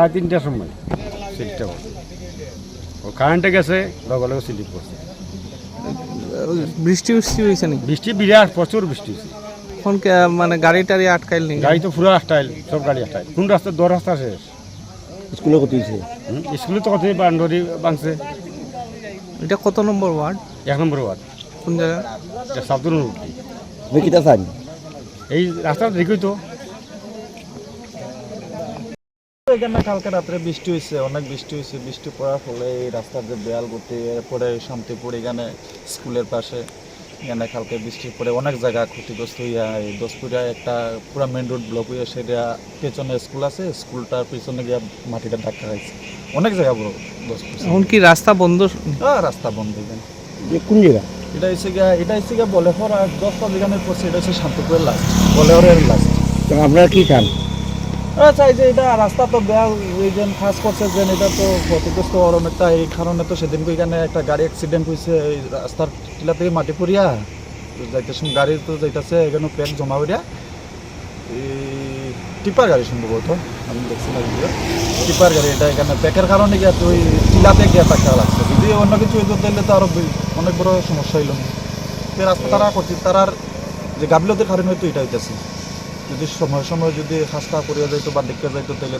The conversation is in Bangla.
সাড়ে তিনটার সময় করছে ও কারেন্টে গেছে লগে লগে স্লিপ করছে বৃষ্টি বৃষ্টি হয়েছে নাকি? বৃষ্টি বিরাট প্রচুর বৃষ্টি হয়েছে। এখন মানে গাড়ি টাড়ি আটকাইল নি গাড়ি তো পুরো আস্টাইল সব গাড়ি আস্টাইল কোন রাস্তা? দর রাস্তা শেষ। স্কুলে কত হয়েছে? স্কুলে তো কত বান্ডরি বাংছে এটা কত নম্বর ওয়ার্ড? এক নম্বর ওয়ার্ড। কোন জায়গা? সাবধান তুমি কিতা চান? এই রাস্তাটা দেখি তো। এখানে কালকে রাত্রে বৃষ্টি হয়েছে অনেক বৃষ্টি হয়েছে। বৃষ্টি পড়ার ফলে এই রাস্তার যে বেয়াল গতি এরপরে শান্তিপুর এখানে স্কুলের পাশে এখানে কালকে বৃষ্টির পরে অনেক জায়গা ক্ষতিগ্রস্ত হইয়া এই দশপুরিয়া একটা পুরো মেন রোড ব্লক হইয়া সেটা পেছনে স্কুল আছে স্কুলটার পিছনে গিয়া মাটিটা ধাক্কা খাইছে। অনেক জায়গা বড় দশপুর এখন কি রাস্তা বন্ধ? আহ, রাস্তা বন্ধ এখানে। কোন জায়গা? এটা হচ্ছে গিয়া এটা হচ্ছে গিয়া বলেহর আর দশটা যেখানে পড়ছে এটা হচ্ছে শান্তিপুরের লাস্ট বলেহরের লাস্ট আপনারা কি চান আচ্ছা এই যে এটা রাস্তা তো বেয়া, এই করছে, যে এটা তো ক্ষতিগ্রস্ত অনেকটা এই কারণে তো সেদিন এখানে একটা গাড়ি অ্যাক্সিডেন্ট হয়েছে, এই রাস্তার টিলা থেকে মাটি পড়িয়া। তো যাইতেছে গাড়ি তো যাইতেছে, এখানে প্যাক জমা এই টিপার গাড়ি সম্ভবত আমি দেখছি না টিপার গাড়ি, এটা এখানে প্যাকের কারণে গিয়া তো ওই টিলাতে গিয়া টাকা লাগছে। যদি অন্য কিছু হইতো তাহলে তো আরও অনেক বড় সমস্যা হইল। না রাস্তা তারা করছে, তারার যে গাফিলতির কারণে হয়তো এটা হইতেছে। যদি সময় সময় যদি খাস্তা করিয়া যাইতো বা দেখতে যাইতো তাহলে